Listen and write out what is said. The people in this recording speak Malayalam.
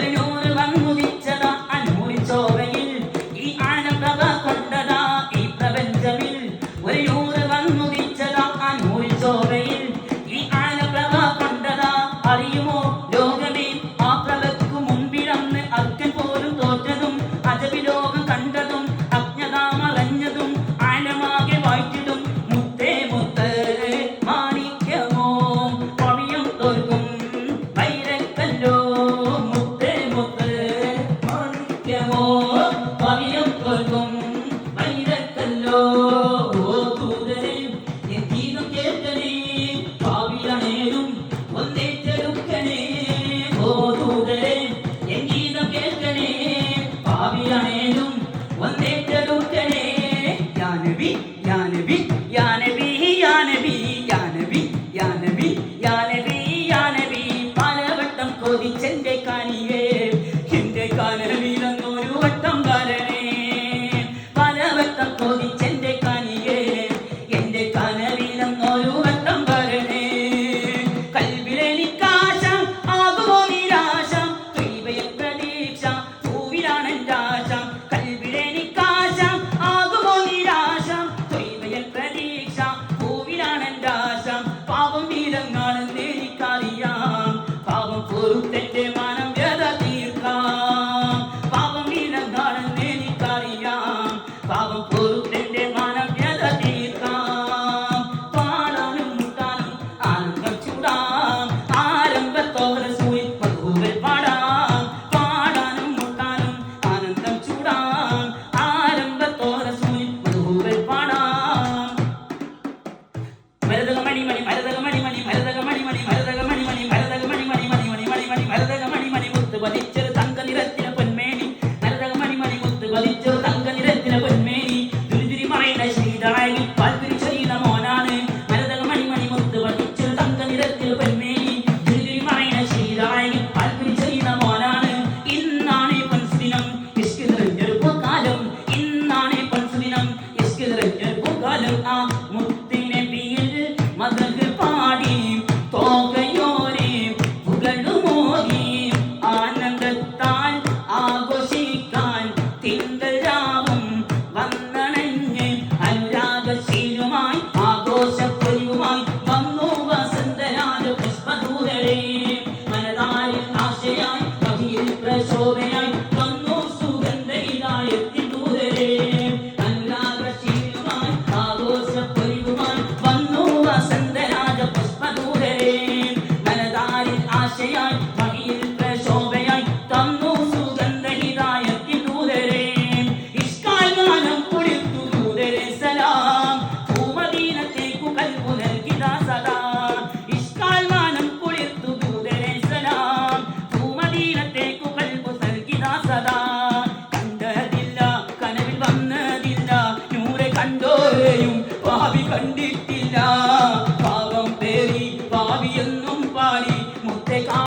ഒരു നൂറ് വന്നുദിച്ചതാ അനൂരിച്ചോവയിൽ ഈ ആനപ്രഭ കൊണ്ടതാ ഈ പ്രപഞ്ചമിൽ. ഒരു നൂറ് വന്നുദിച്ചതാ അനൂരിച്ചോവയിൽ ഈ ആനപ്രഭ കൊണ്ടതാ അറിയുമോ? പവിഴം മൈരക്കല്ലോ തൂതരെ എത്തിയതു കേട്ടനെ പാവിയണേരും ഒന്നേ ചെറുക്കനെ. ഓ തൂതരെ എങ്കീതം കേൾക്കണേ പാവിയണേരും ഒന്നേ ചെറുക്കനെ. യാനവി യാനവി യാനവി യാനവി യാനവി യാനവി യാനവി യാനവി. പലവട്ടം കൊതിച്ചെന്റെ കാണിയേ എന്റെ 买的这个买你买的买的。ഒരേയും ഭാവി കണ്ടിട്ടില്ല. പാപം